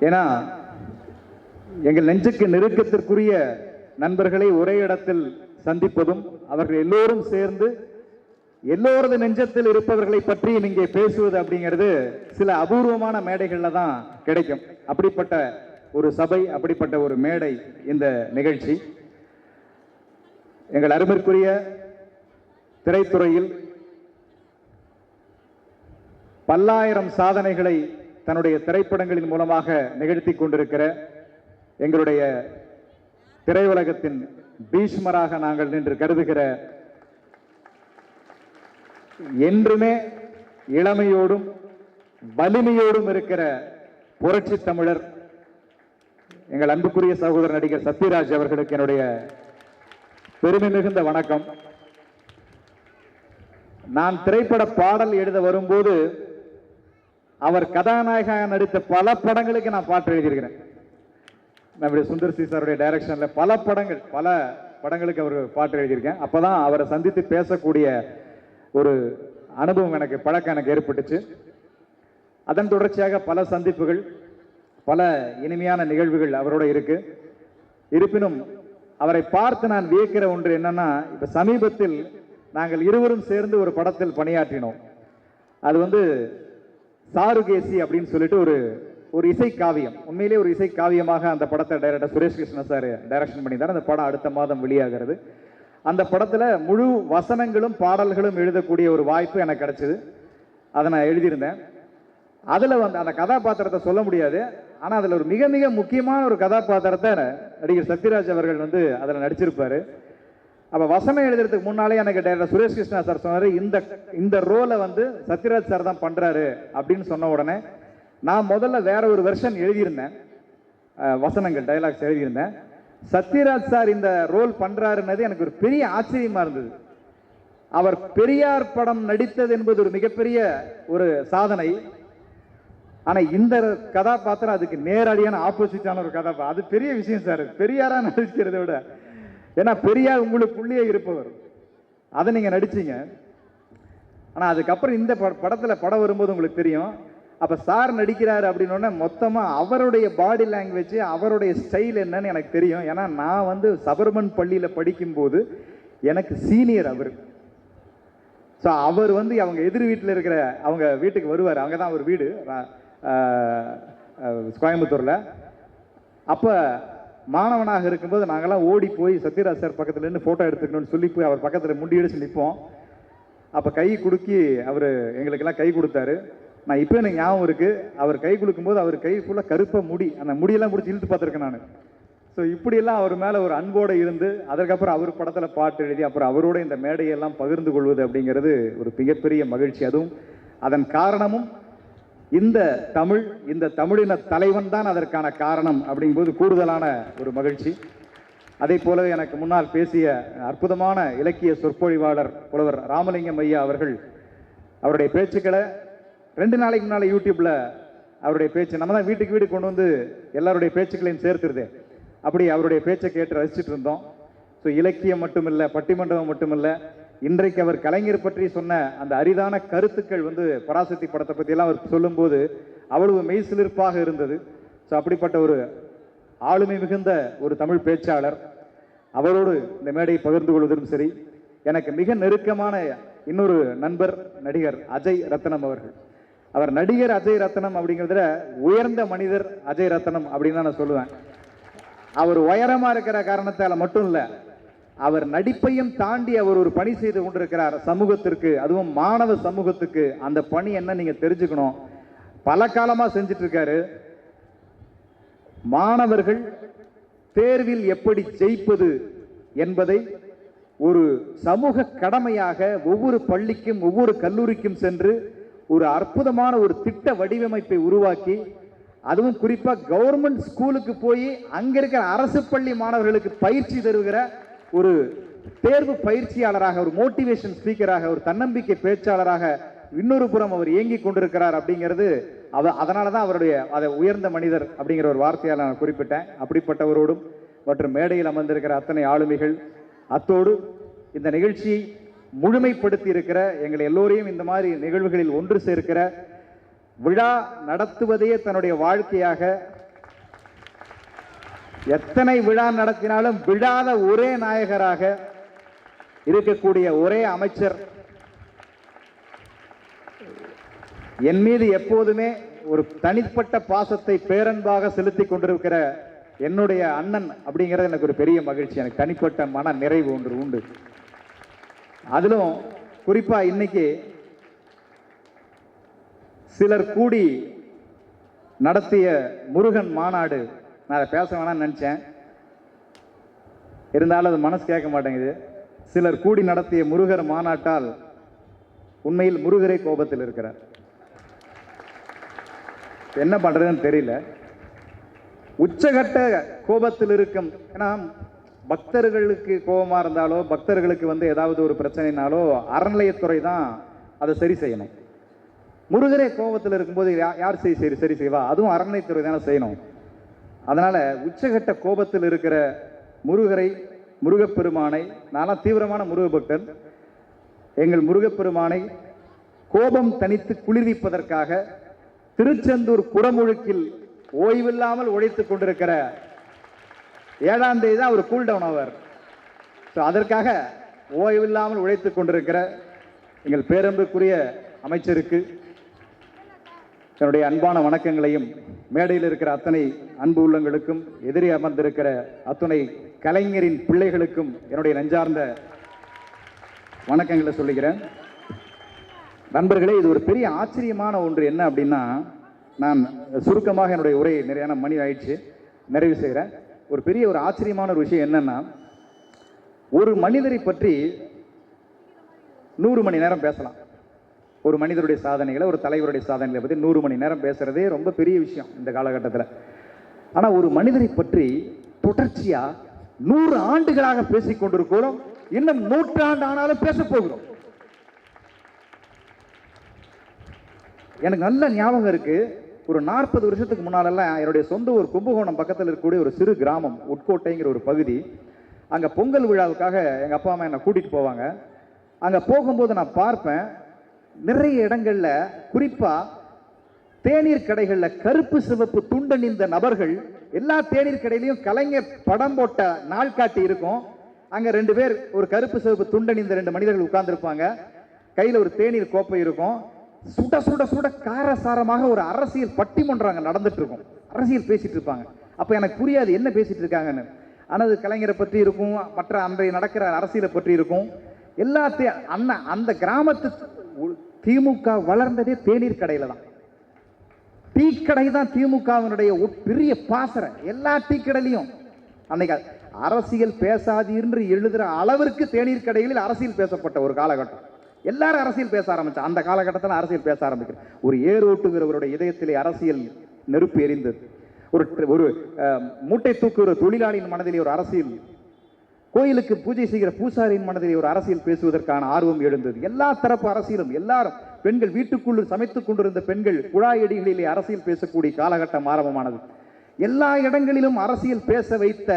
ஏன்னா எங்கள் நெஞ்சுக்கு நெருக்கத்திற்குரிய நண்பர்களை ஒரே இடத்தில் சந்திப்பதும் அவர்கள் எல்லோரும் சேர்ந்து எல்லோரது நெஞ்சத்தில் இருப்பவர்களை பற்றி நீங்கள் பேசுவது அப்படிங்கிறது சில அபூர்வமான மேடைகள்ல தான் கிடைக்கும். அப்படிப்பட்ட ஒரு சபை அப்படிப்பட்ட ஒரு மேடை இந்த நிகழ்ச்சி. எங்கள் அருமைக்குரிய திரைத்துறையில் பல்லாயிரம் சாதனைகளை தன்னுடைய திரைப்படங்களின் மூலமாக நிகழ்த்தி கொண்டிருக்கிற எங்களுடைய திரையுலகத்தின் பீஷ்மராக நாங்கள் நின்று கருதுகிற என்றுமே இளமையோடும் வலிமையோடும் இருக்கிற புரட்சி தமிழர் எங்கள் அன்புக்குரிய சகோதரர் நடிகர் சத்யராஜ் அவர்களுக்கு என்னுடைய பெருமை மிகுந்த வணக்கம். நான் திரைப்பட பாடல் எழுத வரும்போது அவர் கதாநாயகனாக நடித்த பல படங்களுக்கு நான் பாட்டு எழுதியிருக்கிறேன். நம்முடைய சுந்தர் சி சாருடைய டைரக்ஷனில் பல படங்கள் பல படங்களுக்கு அவர் பாட்டு எழுதியிருக்கேன். அப்பதான் அவரை சந்தித்து பேசக்கூடிய ஒரு அனுபவம் எனக்கு பழக்கம் எனக்கு ஏற்பட்டுச்சு. அதன் தொடர்ச்சியாக பல சந்திப்புகள் பல இனிமையான நிகழ்வுகள் அவரோட இருக்கு. இருப்பினும் அவரை பார்த்து நான் வியக்கிற ஒன்று என்னன்னா இப்போ சமீபத்தில் நாங்கள் இருவரும் சேர்ந்து ஒரு படத்தில் பணியாற்றினோம். அது வந்து சாருகேசி அப்படின்னு சொல்லிட்டு ஒரு ஒரு இசை காவியம். உண்மையிலே ஒரு இசை காவியமாக அந்த படத்தை director Suresh Krishna sir direction பண்ணியிருந்தார். அந்த படம் அடுத்த மாதம் வெளியாகிறது. அந்த படத்தில் முழு வசனங்களும் பாடல்களும் எழுதக்கூடிய ஒரு வாய்ப்பு எனக்கு கிடச்சிது. அதை நான் எழுதியிருந்தேன். அதில் வந்து அந்த கதாபாத்திரத்தை சொல்ல முடியாது. ஆனால் அதில் ஒரு மிக மிக முக்கியமான ஒரு கதாபாத்திரத்தை நடிகர் சத்யராஜ் அவர்கள் வந்து அதில் நடிச்சிருப்பார். அப்போ வசனம் எழுதுறதுக்கு முன்னாலே எனக்கு டேரக்டர் சுரேஷ் கிருஷ்ணா சார் சொன்னார் இந்த இந்த ரோலை வந்து சத்யராஜ் சார் தான் பண்ணுறாரு அப்படின்னு சொன்ன உடனே நான் முதல்ல வேற ஒரு வெர்ஷன் எழுதியிருந்தேன். வசனங்கள் டைலாக்ஸ் எழுதியிருந்தேன். சத்யராஜ் சார் இந்த ரோல் பண்ணுறாருன்னது எனக்கு ஒரு பெரிய ஆச்சரியமாக இருந்தது. அவர் பெரியார் படம் நடித்தது என்பது ஒரு மிகப்பெரிய ஒரு சாதனை. ஆனால் இந்த கதாபாத்திரம் அதுக்கு நேரடியான ஆப்போசிட்டான ஒரு கதாபாத்திரம் அது பெரிய விஷயம் சார் பெரியாராக நடிக்கிறத விட ஏன்னா பெரியார் உங்களுக்குள்ளேயே இருப்பவர். அதை நீங்கள் நடிச்சிங்க. ஆனால் அதுக்கப்புறம் இந்த படத்தில் படம் வரும்போது உங்களுக்கு தெரியும். அப்போ சார் நடிக்கிறார் அப்படின்னு மொத்தமாக அவருடைய பாடி லாங்குவேஜ் அவருடைய ஸ்டைல் என்னன்னு எனக்கு தெரியும். ஏன்னா நான் வந்து சபர்மன் பள்ளியில் படிக்கும்போது எனக்கு சீனியர் அவர். ஸோ அவர் வந்து அவங்க எதிர் வீட்டில் இருக்கிற அவங்க வீட்டுக்கு வருவார். அங்கே தான் அவர் வீடு கோயம்புத்தூரில். அப்போ மாணவனாக இருக்கும்போது நாங்கள்லாம் ஓடி போய் சத்யராஜ் சார் பக்கத்துல நின்று ஃபோட்டோ எடுத்துக்கணும்னு சொல்லி போய் அவர் பக்கத்தில் முண்டி அடிச்சு நிற்போம் அப்போ கை கொடுக்கி அவர் எங்களுக்கெல்லாம் கை கொடுத்தாரு. நான் இப்போ எனக்கு ஞாபகம் இருக்குது அவர் கை கொடுக்கும்போது அவர் கை ஃபுல்லாக கருப்பை முடி. அந்த முடியெல்லாம் பிடிச்சி இழுத்து பார்த்துருக்கேன் நான். ஸோ இப்படியெல்லாம் அவர் மேலே ஒரு அன்போடு இருந்து அதற்கப்புறம் அவர் படத்தில் பாட்டு எழுதி அப்புறம் அவரோட இந்த மேடையெல்லாம் பகிர்ந்து கொள்வது அப்படிங்கிறது ஒரு மிகப்பெரிய மகிழ்ச்சி. அதுவும் அதன் காரணமும் இந்த தமிழ் இந்த தமிழின தலைவன் தான் அதற்கான காரணம் அப்படிங்கும்போது கூடுதலான ஒரு மகிழ்ச்சி. அதே போலவே எனக்கு முன்னால் பேசிய அற்புதமான இலக்கிய சொற்பொழிவாளர் புலவர் ராமலிங்கம் ஐயா அவர்கள் அவருடைய பேச்சுக்களை ரெண்டு நாளைக்கு முன்னால் யூடியூப்பில் அவருடைய பேச்சு நம்ம தான் வீட்டுக்கு வீடு கொண்டு வந்து எல்லாருடைய பேச்சுக்களையும் சேர்த்துருது. அப்படி அவருடைய பேச்சை கேட்டு ரசிச்சுட்டு இருந்தோம். ஸோ இலக்கியம் மட்டுமில்லை பட்டிமண்டபம் மட்டுமில்லை இன்றைக்கு அவர் கலைஞர் பற்றி சொன்ன அந்த அரிதான கருத்துக்கள் வந்து பராசக்தி படத்தை பற்றியெல்லாம் அவர் சொல்லும்போது அவ்வளவு மெய்சிலிருப்பாக இருந்தது. ஸோ அப்படிப்பட்ட ஒரு ஆளுமை மிகுந்த ஒரு தமிழ் பேச்சாளர். அவரோடு இந்த மேடையை பகிர்ந்து கொள்வதும் சரி எனக்கு மிக நெருக்கமான இன்னொரு நண்பர் நடிகர் அஜய் ரத்னம் அவர்கள். அவர் நடிகர் அஜய் ரத்னம் அப்படிங்கிறதுல உயர்ந்த மனிதர் அஜய் ரத்னம் அப்படின்னு தான் நான் சொல்லுவேன். அவர் உயரமாக இருக்கிற காரணத்தால் மட்டும் இல்லை அவர் நடிப்பையும் தாண்டி அவர் ஒரு பணி செய்து கொண்டிருக்கிறார் சமூகத்திற்கு அதுவும் மாணவ சமூகத்துக்கு. அந்த பணி என்ன நீங்கள் தெரிஞ்சுக்கணும். பல காலமாக செஞ்சிட்டு இருக்காரு மாணவர்கள் தேர்வில் எப்படி ஜெயிப்பது என்பதை ஒரு சமூக கடமையாக ஒவ்வொரு பள்ளிக்கும் ஒவ்வொரு கல்லூரிக்கும் சென்று ஒரு அற்புதமான ஒரு திட்ட வடிவமைப்பை உருவாக்கி அதுவும் குறிப்பாக கவர்மெண்ட் ஸ்கூலுக்கு போய் அங்கே இருக்கிற அரசு பள்ளி மாணவர்களுக்கு பயிற்சி தருகிற ஒரு தேர்வு பயிற்சியாளராக ஒரு மோட்டிவேஷன் ஸ்பீக்கராக ஒரு தன்னம்பிக்கை பேச்சாளராக இன்னொரு புறம் அவர் இயங்கிக் கொண்டிருக்கிறார் அப்படிங்கிறது அவ அதனால தான் அவருடைய அதை உயர்ந்த மனிதர் அப்படிங்கிற ஒரு வார்த்தையால் நான் குறிப்பிட்டேன். அப்படிப்பட்டவரோடும் மற்றும் மேடையில் அமர்ந்திருக்கிற அத்தனை ஆளுமைகள் அத்தோடு இந்த நிகழ்ச்சியை முழுமைப்படுத்தி இருக்கிற எங்கள் எல்லோரையும் இந்த மாதிரி நிகழ்வுகளில் ஒன்று சேர்க்கிற விழா நடத்துவதையே தன்னுடைய வாழ்க்கையாக எத்தனை விழா நடத்தினாலும் விழாத ஒரே நாயகராக இருக்கக்கூடிய ஒரே அமைச்சர். என் மீது எப்போதுமே ஒரு தனிப்பட்ட பாசத்தை பேரன்பாக செலுத்தி கொண்டிருக்கிற என்னுடைய அண்ணன் அப்படிங்கிறது எனக்கு ஒரு பெரிய மகிழ்ச்சி. எனக்கு தனிப்பட்ட மன நிறைவு ஒன்று உண்டு. அதிலும் குறிப்பாக இன்னைக்கு சிலர் கூடி நடத்திய முருகன் மாநாடு நான் அதை பேச வேணாம்னு நினச்சேன். இருந்தாலும் அது மனசு கேட்க மாட்டேங்குது. சிலர் கூடி நடத்திய முருகர் மாநாட்டால் உண்மையில் முருகரே கோபத்தில் இருக்கிறார். என்ன பண்ணுறதுன்னு தெரியல. உச்சகட்ட கோபத்தில் இருக்கும் ஏன்னா பக்தர்களுக்கு கோபமாக இருந்தாலோ பக்தர்களுக்கு வந்து ஏதாவது ஒரு பிரச்சனைனாலோ அறநிலையத்துறை தான் அதை சரி செய்யணும். முருகரே கோபத்தில் இருக்கும்போது யார் சரி சரி சரி செய்வா? அதுவும் அறநிலையத்துறை தானே செய்யணும். அதனால் உச்சகட்ட கோபத்தில் இருக்கிற முருகரை முருகப்பெருமானை நான்லாம் தீவிரமான முருக பக்தன் எங்கள் முருகப்பெருமானை கோபம் தனித்து குளிர்விப்பதற்காக திருச்செந்தூர் குடமுழுக்கில் ஓய்வில்லாமல் உழைத்து கொண்டிருக்கிற ஏழாம் தேதி தான் அவர் கூல்டவுன் அவர் ஸோ அதற்காக ஓய்வில்லாமல் உழைத்து கொண்டிருக்கிற எங்கள் பேரன்புக்குரிய அமைச்சருக்கு என்னுடைய அன்பான வணக்கங்களையும் மேடையில் இருக்கிற அத்தனை அன்பு உள்ளங்களுக்கும் எதிரே அமர்ந்திருக்கிற அத்துணை கலைஞரின் பிள்ளைகளுக்கும் என்னுடைய நெஞ்சார்ந்த வணக்கங்களை சொல்லுகிறேன். நண்பர்களே இது ஒரு பெரிய ஆச்சரியமான ஒன்று. என்ன அப்படின்னா நான் சுருக்கமாக என்னுடைய உரையை நிறையான மணி ஆயிடுச்சு. நிறைவு செய்கிறேன். ஒரு பெரிய ஒரு ஆச்சரியமான ஒரு விஷயம் என்னன்னா ஒரு மனிதரை பற்றி நூறு மணி நேரம் பேசலாம். ஒரு மனிதருடைய சாதனைகளை ஒரு தலைவருடைய சாதனைகளை பற்றி நூறு மணி நேரம் பேசுறதே ரொம்ப பெரிய விஷயம் இந்த காலகட்டத்தில். ஆனால் ஒரு மனிதரை பற்றி தொடர்ச்சியாக நூறு ஆண்டுகளாக பேசிக்கொண்டிருக்கிறோம் இன்னும் நூற்றாண்டு ஆனாலும் பேசப் போகிறோம். எனக்கு நல்ல ஞாபகம் இருக்கு. ஒரு நாற்பது வருஷத்துக்கு முன்னாலெல்லாம் என்னுடைய சொந்த ஒரு கும்பகோணம் பக்கத்தில் இருக்கக்கூடிய ஒரு சிறு கிராமம் உட்கோட்டைங்கிற ஒரு பகுதி. அங்கே பொங்கல் விழாவுக்காக எங்கள் அப்பா அம்மா என்னை கூட்டிகிட்டு போவாங்க. அங்கே போகும்போது நான் பார்ப்பேன். நிறைய இடங்கள்ல குறிப்பாக தேநீர் கடைகளில் கருப்பு சிவப்பு துண்டணிந்த நபர்கள் எல்லா தேநீர் கடையிலையும் கலைஞர் படம் போட்ட நாள்காட்டி இருக்கும். அங்க ரெண்டு பேர் ஒரு கருப்பு சிவப்பு துண்டணிந்த ரெண்டு மனிதர்கள் உட்கார்ந்துருப்பாங்க. கையில ஒரு தேநீர் கோப்பை இருக்கும். சுட சுட சுட காரசாரமாக ஒரு அரசியல் பட்டிமன்றம் அங்கே நடந்துட்டு இருக்கும். அரசியல் பேசிட்டு இருப்பாங்க. அப்போ எனக்கு புரியாது என்ன பேசிட்டு இருக்காங்கன்னு. ஆனால் அது கலைஞரை பற்றி இருக்கும் மற்ற அன்றைய நடக்கிற அரசியலை பற்றி இருக்கும். எல்லாத்தையும் அண்ணன் அந்த கிராமத்து திமுக வளர்ந்ததே தேநீர் கடையில் தான். டீ கடை தான் திமுகவினுடைய ஒரு பெரிய பாசறை. எல்லா டீ கடையிலையும். அன்னைக்கு அரசியல் பேசாதீர்னு எழுதுகிற அளவிற்கு தேநீர் கடைகளில் அரசியல் பேசப்பட்ட ஒரு காலகட்டம். எல்லாரும் அரசியல் பேச ஆரம்பிச்சா அந்த காலகட்டத்தில் அரசியல் பேச ஆரம்பிக்கிறேன். ஒரு ஏரோட்டுங்கிறவருடைய இதயத்திலே அரசியல் நெருப்பு எரிந்தது. ஒரு ஒரு மூட்டை மூட்டை தூக்குகிற தொழிலாளியின் மனதிலே ஒரு அரசியல் கோயிலுக்கு பூஜை செய்கிற பூசாரியின் மனதிலே ஒரு அரசியல் பேசுவதற்கான ஆர்வம் எழுந்தது. எல்லா தரப்பு அரசியலும் எல்லாரும் பெண்கள் வீட்டுக்குள் சமைத்துக் கொண்டிருந்த பெண்கள் குழாயடிகளிலே அரசியல் பேசக்கூடிய காலகட்டம் ஆரம்பமானது. எல்லா இடங்களிலும் அரசியல் பேச வைத்த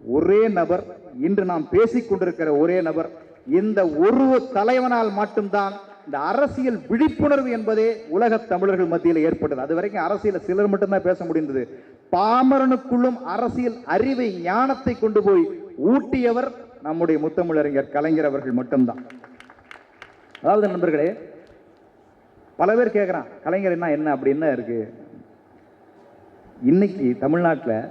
ஒரே நபர் இன்று நாம் பேசிக் கொண்டிருக்கிற ஒரே நபர் இந்த ஒரு தலைவனால் மட்டும்தான் இந்த அரசியல் விழிப்புணர்வு என்பதே உலக தமிழர்கள் மத்தியில் ஏற்பட்டது. அது வரைக்கும் அரசியல் சிலர் மட்டும்தான் பேச முடிந்தது. பாமரனுக்குள்ளும் அரசியல் அறிவை ஞானத்தை கொண்டு போய் ஊட்டியவர் நம்முடைய முத்தமிழறிஞர் கலைஞர் அவர்கள் மட்டும்தான். அதாவது நண்பர்களே பல பேர் கேட்குறான் கலைஞர்னா என்ன அப்படின்னு இருக்கு? இன்னைக்கு தமிழ்நாட்டில்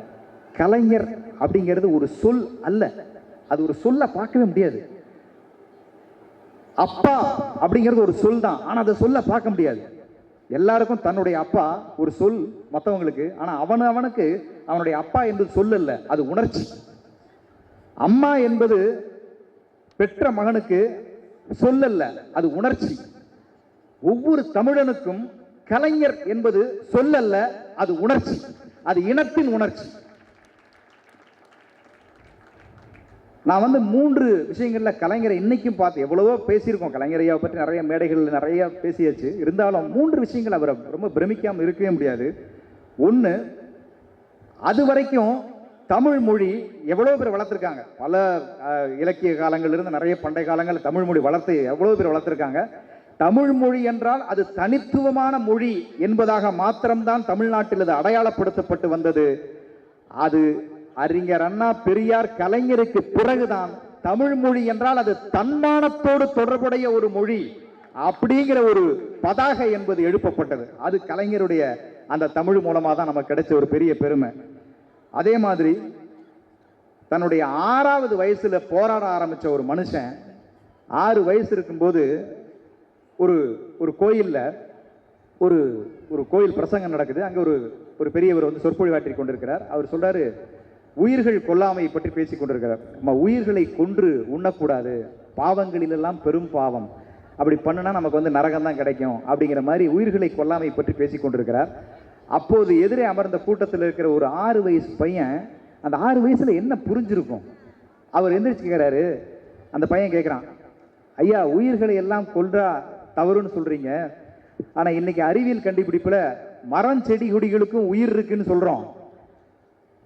கலைஞர் அப்படிங்கிறது ஒரு சொல் அல்ல. அது ஒரு சொல்ல பார்க்கவே முடியாது. அப்பா அப்படிங்கிறது ஒரு சொல் தான். ஆனா அதை சொல்ல பார்க்க முடியாது. எல்லாருக்கும் தன்னுடைய அப்பா ஒரு சொல் மற்றவங்களுக்கு ஆனா அவன் அவனுக்கு அவனுடைய அப்பா என்று சொல் அது உணர்ச்சி. அம்மா என்பது பெற்ற மகனுக்கு சொல்லல்ல அது உணர்ச்சி. ஒவ்வொரு தமிழனுக்கும் கலைஞர் என்பது சொல்லல்ல அது உணர்ச்சி. அது இனத்தின் உணர்ச்சி. நான் வந்து மூன்று விஷயங்களில் கலைஞரை இன்னைக்கும் பார்த்து எவ்வளவோ பேசியிருக்கோம். கலைஞரையாவை பற்றி நிறைய மேடைகளில் நிறைய பேசியாச்சு. இருந்தாலும் மூன்று விஷயங்கள் அவரை ரொம்ப பிரமிக்காமல் இருக்கவே முடியாது. ஒன்று அது வரைக்கும் தமிழ் மொழி எவ்வளோ பேர் வளர்த்துருக்காங்க? பல இலக்கிய காலங்களிலிருந்து நிறைய பண்டைய காலங்களில் தமிழ் மொழி வளர்த்து எவ்வளோ பேர் வளர்த்துருக்காங்க? தமிழ் மொழி என்றால் அது தனித்துவமான மொழி என்பதாக மாத்திரம்தான் தமிழ்நாட்டில் அது அடையாளப்படுத்தப்பட்டு வந்தது. அது அறிஞர் அண்ணா பெரியார் கலைஞருக்கு பிறகுதான் தமிழ் மொழி என்றால் அது தன்மானத்தோடு தொடர்புடைய ஒரு மொழி அப்படிங்கிற ஒரு பதாகை என்பது எழுப்பப்பட்டது. அது கலைஞருடைய அந்த தமிழ் மூலமாக தான் நமக்கு கிடைச்ச ஒரு பெரிய பெருமை. அதே மாதிரி தன்னுடைய ஆறாவது வயசில் போராட ஆரம்பித்த ஒரு மனுஷன் ஆறு வயசு இருக்கும்போது ஒரு ஒரு கோயிலில் ஒரு ஒரு கோயில் பிரசங்கம் நடக்குது. அங்கே ஒரு ஒரு பெரியவர் வந்து சொற்பொழிவாற்றி கொண்டிருக்கிறார். அவர் சொல்கிறார் உயிர்கள் கொல்லாமை பற்றி பேசிக் கொண்டிருக்கிறார். நம்ம உயிர்களை கொன்று உண்ணக்கூடாது. பாவங்களிலெல்லாம் பெரும் பாவம். அப்படி பண்ணுனா நமக்கு வந்து நரகம் தான் கிடைக்கும். அப்படிங்கிற மாதிரி உயிர்களை கொல்லாமை பற்றி பேசி கொண்டிருக்கிறார். அப்போது எதிரே அமர்ந்த கூட்டத்தில் இருக்கிற ஒரு ஆறு வயசு பையன் அந்த ஆறு வயசில் என்ன புரிஞ்சிருக்கும்? அவர் எந்திரிச்சுக்கிறாரு அந்த பையன் கேட்குறான் ஐயா உயிர்களை எல்லாம் கொல்றா தவறுன்னு சொல்கிறீங்க ஆனால் இன்னைக்கு அறிவியல் கண்டுபிடிப்பில் மரம் செடி கொடிகளுக்கும் உயிர் இருக்குன்னு சொல்கிறோம்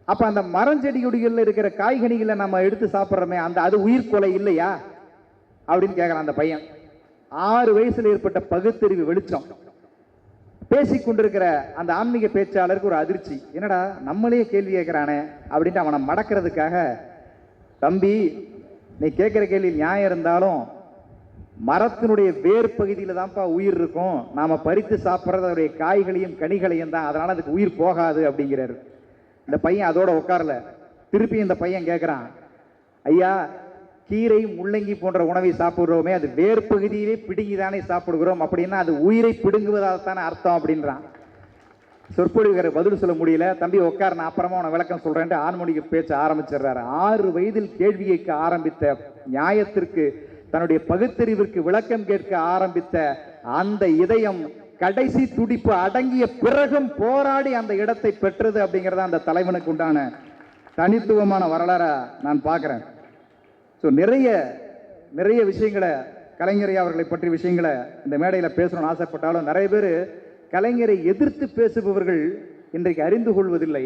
அப்போ அந்த மரம் செடி கொடிகளில் இருக்கிற காய்கனிகளை நம்ம எடுத்து சாப்பிட்றோமே அந்த அது உயிர் கொலை இல்லையா? அப்படின்னு கேட்குறான் அந்த பையன். ஆறு வயசில் ஏற்பட்ட பகுத்தறிவு வெளிச்சம். பேசிக்கொண்டிருக்கிற அந்த ஆன்மீக பேச்சாளருக்கு ஒரு அதிர்ச்சி. என்னடா நம்மளே கேள்வி கேட்குறானே அப்படின்ட்டு அவனை மடக்கிறதுக்காக தம்பி நீ கேட்குற கேள்வி நியாயம் இருந்தாலும் மரத்தினுடைய வேர் பகுதியில் தான்ப்பா உயிர் இருக்கும். நாம் பறித்து சாப்பிட்றது காய்களையும் கனிகளையும் தான். அதனால் அதுக்கு உயிர் போகாது அப்படிங்கிறாரு. இந்த பையன் அதோட உட்காரல. திருப்பி இந்த பையன் கேட்குறான் ஐயா கீரை முள்ளங்கி போன்ற உணவை சாப்பிடுறோமே அது வேர் பகுதியிலே பிடுங்கி தானே சாப்பிடுகிறோம். அப்படின்னா அது உயிரை பிடுங்குவதால் தானே அர்த்தம் அப்படின்றான். சொற்பொழிவுகிற பதில் சொல்ல முடியல. தம்பி உட்கார் நான் அப்புறமா உன விளக்கம் சொல்கிறேன்ட்டு ஆண்மொழிக்கு பேச்சு ஆரம்பிச்சிடுறாரு. ஆறு வயதில் கேள்வி கேட்க ஆரம்பித்த நியாயத்திற்கு தன்னுடைய பகுத்தறிவிற்கு விளக்கம் கேட்க ஆரம்பித்த அந்த இதயம் கடைசி துடிப்பு அடங்கிய பிறகும் போராடி அந்த இடத்தை பெற்றது அப்படிங்கிறத அந்த தலைவனுக்கு உண்டான தனித்துவமான வரலாறா நான் பார்க்குறேன். ஸோ நிறைய நிறைய விஷயங்களை கலைஞரை அவர்களை பற்றி விஷயங்களை இந்த மேடையில் பேசணும்னு ஆசைப்பட்டாலும் நிறைய பேர் கலைஞரை எதிர்த்து பேசுபவர்கள் இன்றைக்கு அறிந்து கொள்வதில்லை.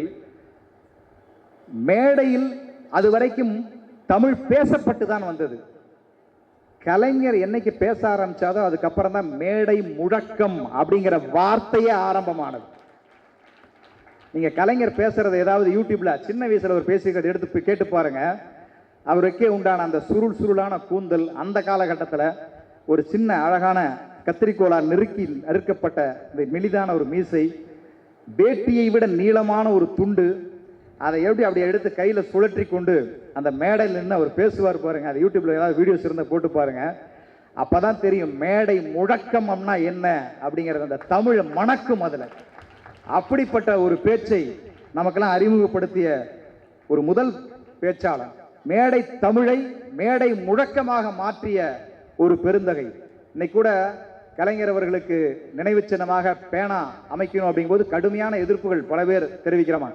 மேடையில் அது வரைக்கும் தமிழ் பேசப்பட்டு தான் வந்தது. கலைஞர் என்னைக்கு பேச ஆரம்பிச்சாதோ அதுக்கப்புறம் தான் மேடை முழக்கம் அப்படிங்கிற வார்த்தையே ஆரம்பமானது. நீங்க கலைஞர் பேசுறது ஏதாவது யூடியூப்ல சின்ன வயசுல ஒரு பேசிக்கிறது எடுத்து கேட்டு பாருங்க. அவருக்கே உண்டான அந்த சுருள் சுருளான கூந்தல் அந்த காலகட்டத்தில் ஒரு சின்ன அழகான கத்திரிக்கோளால் நெருக்கி நறுக்கப்பட்ட இந்த மெலிதான ஒரு மீசை வேட்டியை விட நீளமான ஒரு துண்டு அதை எப்படி அப்படி எடுத்து கையில் சுழற்றி கொண்டு அந்த மேடையில் நின்று அவர் பேசுவார் பாருங்கள் அது யூடியூப்பில் ஏதாவது வீடியோஸ் இருந்தால் போட்டு பாருங்கள் அப்போ தான் தெரியும் மேடை முழக்கம் அப்படின்னா என்ன அப்படிங்கிறது அந்த தமிழ் மணக்கும் அதில். அப்படிப்பட்ட ஒரு பேச்சை நமக்கெல்லாம் அறிமுகப்படுத்திய ஒரு முதல் பேச்சாளர். மேடை தமிழை மேடை முழக்கமாக மாற்றிய ஒரு பெருந்தகை. இன்னைக்கு கூட கலைஞர் அவர்களுக்கு நினைவு சின்னமாக பேனா அமைக்கணும் அப்படிங்கும்போது கடுமையான எதிர்ப்புகள் பல பேர் தெரிவிக்கிறோமா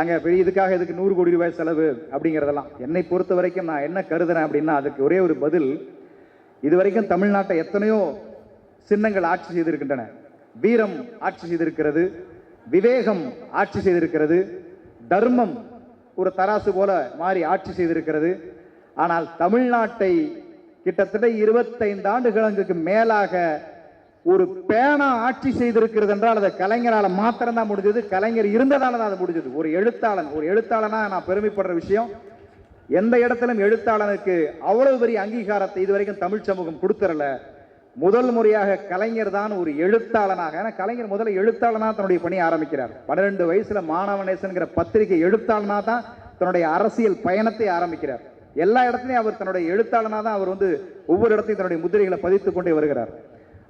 அங்கே பெரிய இதுக்காக இதுக்கு நூறு கோடி ரூபாய் செலவு அப்படிங்கிறதெல்லாம். என்னை பொறுத்த வரைக்கும் நான் என்ன கருதுறேன் அப்படின்னா அதுக்கு ஒரே ஒரு பதில். இதுவரைக்கும் தமிழ்நாட்டை எத்தனையோ சின்னங்கள் ஆட்சி செய்திருக்கின்றன. வீரம் ஆட்சி செய்திருக்கிறது விவேகம் ஆட்சி செய்திருக்கிறது தர்மம் ஒரு தராசு போல மாறி ஆட்சி செய்திருக்கிறது. ஆனால் தமிழ்நாட்டை கிட்டத்தட்ட இருபத்தைந்து ஆண்டுகளுக்கு மேலாக ஒரு பேனா ஆட்சி செய்திருக்கிறது என்றால் அதை கலைஞரால் மாத்திரம்தான் முடிஞ்சது. கலைஞர் இருந்ததால தான் அது முடிஞ்சது. ஒரு எழுத்தாளன் ஒரு எழுத்தாளனா நான் பெருமைப்படுற விஷயம் எந்த இடத்திலும் எழுத்தாளனுக்கு அவ்வளவு பெரிய அங்கீகாரத்தை இதுவரைக்கும் தமிழ் சமூகம் கொடுத்துடல முதல் முறையாக கலைஞர் தான் ஒரு எழுத்தாளனாக. ஏன்னா கலைஞர் முதல்ல எழுத்தாளனாக தன்னுடைய பணியை ஆரம்பிக்கிறார். பன்னிரெண்டு வயசுல மாணவனேசன்கிற பத்திரிகை எழுத்தாளனா தான் தன்னுடைய அரசியல் பயணத்தை ஆரம்பிக்கிறார். எல்லா இடத்துலையும் அவர் தன்னுடைய எழுத்தாளனாக தான் அவர் வந்து ஒவ்வொரு இடத்தையும் தன்னுடைய முதிரைகளை பதித்து கொண்டே வருகிறார்.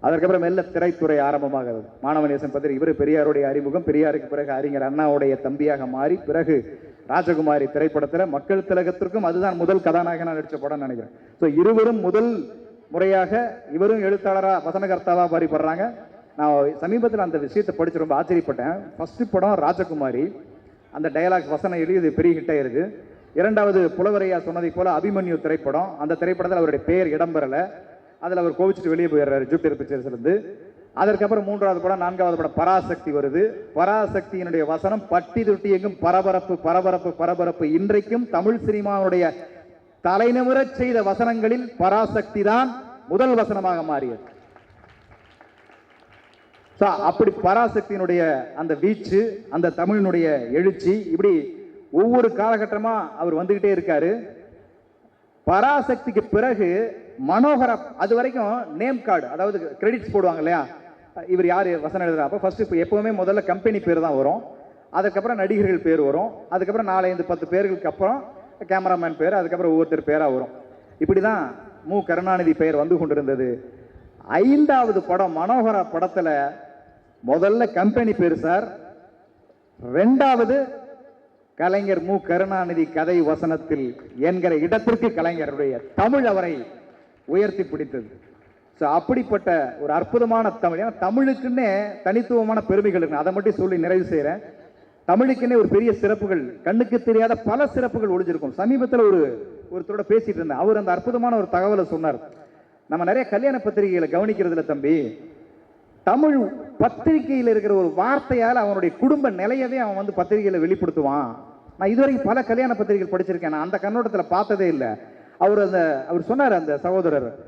அதற்கப்புறம் மெல்ல திரைத்துறை ஆரம்பமாகிறது. மாணவநேசன் பத்திரிகை இவர் பெரியாருடைய அறிமுகம். பெரியாருக்கு பிறகு அறிஞர் அண்ணாவுடைய தம்பியாக மாறி பிறகு ராஜகுமாரி திரைப்படத்தில் மக்கள் திலகத்திற்கும் அதுதான் முதல் கதாநாயகனாக நடித்த படம் நினைக்கிறேன். ஸோ இருவரும் முதல் முறையாக இவரும் எழுத்தாளராக வசனகர்த்தாவாக பாரிப்படுறாங்க நான் சமீபத்தில் அந்த விஷயத்தை படித்து ரொம்ப ஆச்சரியப்பட்டேன். ஃபஸ்ட்டு படம் ராஜகுமாரி. அந்த டயலாக் வசனம் எழுதி இது பெரிய ஹிட் இருக்குது இரண்டாவது புலவரையா சொன்னதை போல் அபிமன்யு திரைப்படம். அந்த திரைப்படத்தில் அவருடைய பெயர் இடம்பெறலை. அதில் அவர் கோவிச்சுட்டு வெளியே போயிடுறாரு ஜூபிட்டர் பிக்சர்ஸ்லேருந்து அதற்கப்புறம் மூன்றாவது படம் நான்காவது படம் பராசக்தி வருது. பராசக்தியினுடைய வசனம் பட்டி தொட்டி எங்கும் பரபரப்பு பரபரப்பு பரபரப்பு. இன்றைக்கும் தமிழ் சினிமாவுடைய தலைநிமிரச் செய்த வசனங்களில் பராசக்தி தான் முதல் வசனமாக மாறியது. அப்படி பராசக்தியினுடைய அந்த வீச்சு அந்த தமிழினுடைய எழுச்சி இப்படி ஒவ்வொரு காலகட்டமாக அவர் வந்துக்கிட்டே இருக்காரு. பராசக்திக்கு பிறகு மனோகர அது வரைக்கும் நேம் கார்டு அதாவது கிரெடிட்ஸ் போடுவாங்க இல்லையா? இவர் யார்? வசனம் எழுதுறா அப்போ ஃபர்ஸ்ட் இப்போ எப்போவுமே முதல்ல கம்பெனி பேர் தான் வரும். அதுக்கப்புறம் நடிகர்கள் பேர் வரும். அதுக்கப்புறம் நாலஞ்சு பத்து பேர்களுக்கு அப்புறம் கேமராமேன் பேர் அதுக்கப்புறம் ஒவ்வொருத்தர் பேராக வரும். இப்படி தான் மு. கருணாநிதி பெயர் வந்து கொண்டிருந்தது. ஐந்தாவது படம் மனோகர படத்தில் முதல்ல கம்பெனி பேர் சார். ரெண்டாவது கலைஞர் மு. கருணாநிதி கதை வசனத்தில் என்கிற இடத்திற்கு கலைஞருடைய தமிழ் அவரை உயர்த்தி பிடித்தது. ஸோ அப்படிப்பட்ட ஒரு அற்புதமான தமிழ். ஏன்னா தமிழுக்குன்னே தனித்துவமான பெருமைகள் இருக்கு. அதை மட்டும் சொல்லி நிறைவு செய்கிறேன் தமிழுக்குன்னே ஒரு பெரிய சிறப்புகள் கண்ணுக்கு தெரியாத பல சிறப்புகள் ஒழிஞ்சிருக்கும் சமீபத்தில் ஒரு ஒருத்தரோட பேசிட்டு இருந்தேன். அவர் அந்த அற்புதமான ஒரு தகவலை சொன்னார். நம்ம நிறைய கல்யாண பத்திரிகைகளை கவனிக்கிறதுல தம்பி தமிழ் பத்திரிகையில் இருக்கிற ஒரு வார்த்தையால் அவனுடைய குடும்ப நிலையவே அவன் வந்து பத்திரிகையில் வெளிப்படுத்துவான். நான் இதுவரைக்கும் பல கல்யாண பத்திரிகைகள் படிச்சிருக்கேன். நான் அந்த கண்ணோட்டத்தில் பார்த்ததே இல்லை. அவர் அந்த அவர் சொன்னார் அந்த சகோதரர்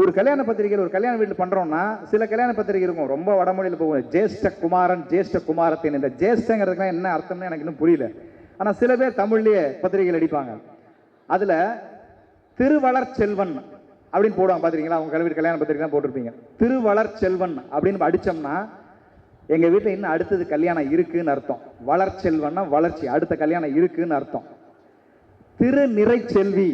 ஒரு கல்யாண பத்திரிகையில் ஒரு கல்யாண வீட்டில் பண்ணுறோம்னா சில கல்யாண பத்திரிகை இருக்கும். ரொம்ப வடமொழியில் போகும். ஜேஷ்ட குமாரன் ஜேஷ்ட குமாரத்தின் இந்த ஜேஷ்டங்கிறதுக்குலாம் என்ன அர்த்தம்னு எனக்கு இன்னும் புரியல. ஆனால் சில பேர் தமிழ்லேயே பத்திரிகைகள் அடிப்பாங்க. அதில் திருவளர் செல்வன் அப்படின்னு போடுவாங்க. பார்த்துருக்கீங்களா அவங்க கல்வி கல்யாண பத்திரிக்கை தான் போட்டிருப்பீங்க. திருவளர் செல்வன் அப்படின்னு அடிச்சோம்னா எங்கள் வீட்டில் இன்னும் அடுத்தது கல்யாணம் இருக்குன்னு அர்த்தம். வளர் செல்வன்னா வளர்ச்சி அடுத்த கல்யாணம் இருக்குன்னு அர்த்தம். திருநிறை செல்வி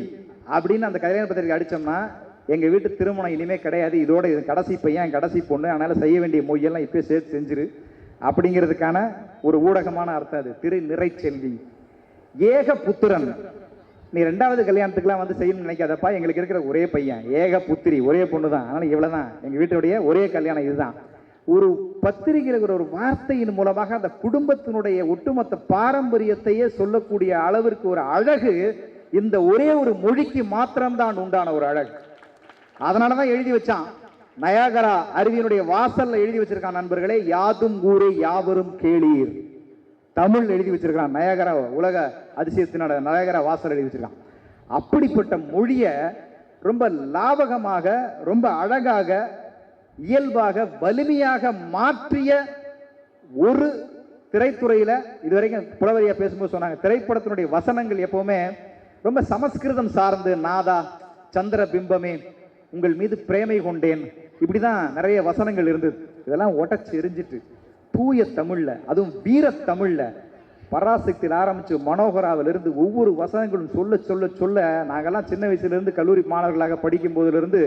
அப்படின்னு அந்த கல்யாண பத்திரிக்கை அடித்தோம்னா எங்கள் வீட்டு திருமணம் இனிமேல் கிடையாது. இதோட இது கடைசி பையன் கடைசி பொண்ணு. அதனால் செய்ய வேண்டிய மொய்யெல்லாம் இப்போயே சேர்த்து செஞ்சிரு. அப்படிங்கிறதுக்கான ஒரு ஊடகமான அர்த்தம் அது. திரு நிறைச்செல்வி ஏக புத்திரன். நீ ரெண்டாவது கல்யாணத்துக்குலாம் வந்து செய்யணும்னு நினைக்காதப்பா. எங்களுக்கு இருக்கிற ஒரே பையன். ஏக புத்திரி. ஒரே பொண்ணு தான் அதனால் இவ்வளோ தான் எங்கள் வீட்டுடைய ஒரே கல்யாணம் இதுதான். ஒரு பத்திரிகையில் இருக்கிற ஒரு வார்த்தையின் மூலமாக அந்த குடும்பத்தினுடைய ஒட்டுமொத்த பாரம்பரியத்தையே சொல்லக்கூடிய அளவிற்கு ஒரு அழகு இந்த ஒரே ஒரு மொழிக்கு மாத்திரம்தான் உண்டான ஒரு அழகு. அதனால தான் எழுதி வச்சான். நயாகரா அருவியினுடைய வாசல்ல எழுதி வச்சிருக்கான் நண்பர்களே யாதும் ஊரே யாவரும் கேளீர். தமிழ் எழுதி வச்சிருக்கான் நயாகரா உலக அதிசயத்தினோட நயாகரா வாசல் எழுதி வச்சிருக்கான். அப்படிப்பட்ட மொழியை ரொம்ப லாபகமாக ரொம்ப அழகாக இயல்பாக வலிமையாக மாற்றிய ஒரு திரைத்துறையில் இதுவரைக்கும் புலவரியா பேசும்போது சொன்னாங்க திரைப்படத்தினுடைய வசனங்கள் எப்பவுமே ரொம்ப சமஸ்கிருதம் சார்ந்து நாதா சந்திர பிம்பமே உங்கள் மீது பிரேமை கொண்டேன். இப்படிதான் நிறைய வசனங்கள் இருந்தது. இதெல்லாம் உடச்சி எரிஞ்சிட்டு தூய தமிழில் அதுவும் வீர தமிழில் பராசக்தியில் ஆரம்பித்து மனோகராவிலிருந்து ஒவ்வொரு வசனங்களும் சொல்ல சொல்ல சொல்ல நாங்கள்லாம் சின்ன வயசுலேருந்து கல்லூரி மாணவர்களாக படிக்கும் போதிலிருந்து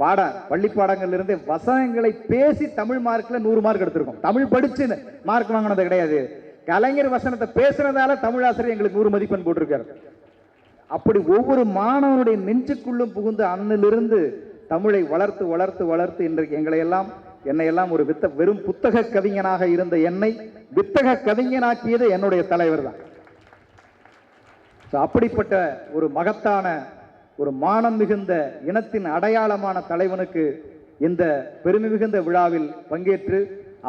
பாட பள்ளி பாடங்கள்லேருந்தே வசனங்களை பேசி தமிழ் மார்க்கில் நூறு மார்க் எடுத்திருக்கோம். தமிழ் படித்து மார்க் வாங்கினது கிடையாது. கலைஞர் வசனத்தை பேசுனதால தமிழ் ஆசிரியர் எங்களுக்கு நூறு மதிப்பெண் போட்டிருக்காரு. அப்படி ஒவ்வொரு மாணவனுடைய நெஞ்சுக்குள்ளும் புகுந்து அன்னிலிருந்து தமிழை வளர்த்து வளர்த்து வளர்த்து இன்றைக்கு எங்களை எல்லாம் என்னை எல்லாம் ஒரு வித்த வெறும் புத்தக கவிஞனாக இருந்த என்னை வித்தக கவிஞனாக்கியது என்னுடைய தலைவர் தான். அப்படிப்பட்ட ஒரு மகத்தான ஒரு மானம் மிகுந்த இனத்தின் அடையாளமான தலைவனுக்கு இந்த பெருமை மிகுந்த விழாவில் பங்கேற்று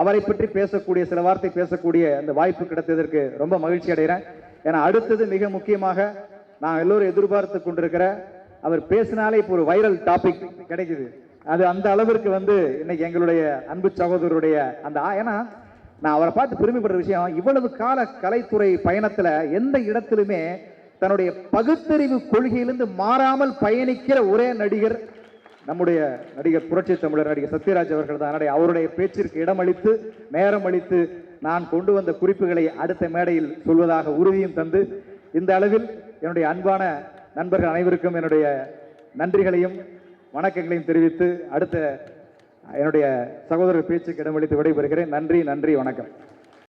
அவரை பற்றி பேசக்கூடிய சில வார்த்தை பேசக்கூடிய அந்த வாய்ப்பு கிடைத்ததற்கு ரொம்ப மகிழ்ச்சி அடைகிறேன். ஏன்னா அடுத்தது மிக முக்கியமாக நான் எல்லோரும் எதிர்பார்த்து கொண்டிருக்கிற அவர் பேசினாலே இப்போ ஒரு வைரல் டாபிக் கிடைக்குது. அது அந்த அளவிற்கு வந்து இன்னைக்கு எங்களுடைய அன்பு சகோதரருடைய அந்த ஏன்னா நான் அவரை பார்த்து பெருமைப்படுற விஷயம் இவ்வளவு கால கலைத்துறை பயணத்துல எந்த இடத்திலுமே தன்னுடைய பகுத்தறிவு கொள்கையிலிருந்து மாறாமல் பயணிக்கிற ஒரே நடிகர் நம்முடைய நடிகர் புரட்சி தமிழர் நடிகர் சத்யராஜ் அவர்கள் தான். அவருடைய பேச்சிற்கு இடமளித்து நேரம் அளித்து நான் கொண்டு வந்த குறிப்புகளை அடுத்த மேடையில் சொல்வதாக உறுதியும் தந்து இந்த அளவில் என்னுடைய அன்பான நண்பர்கள் அனைவருக்கும் என்னுடைய நன்றிகளையும் வணக்கங்களையும் தெரிவித்து அடுத்த என்னுடைய சகோதரர் பேச்சுக்கு இடமளித்து விடைபெறுகிறேன். நன்றி நன்றி வணக்கம்.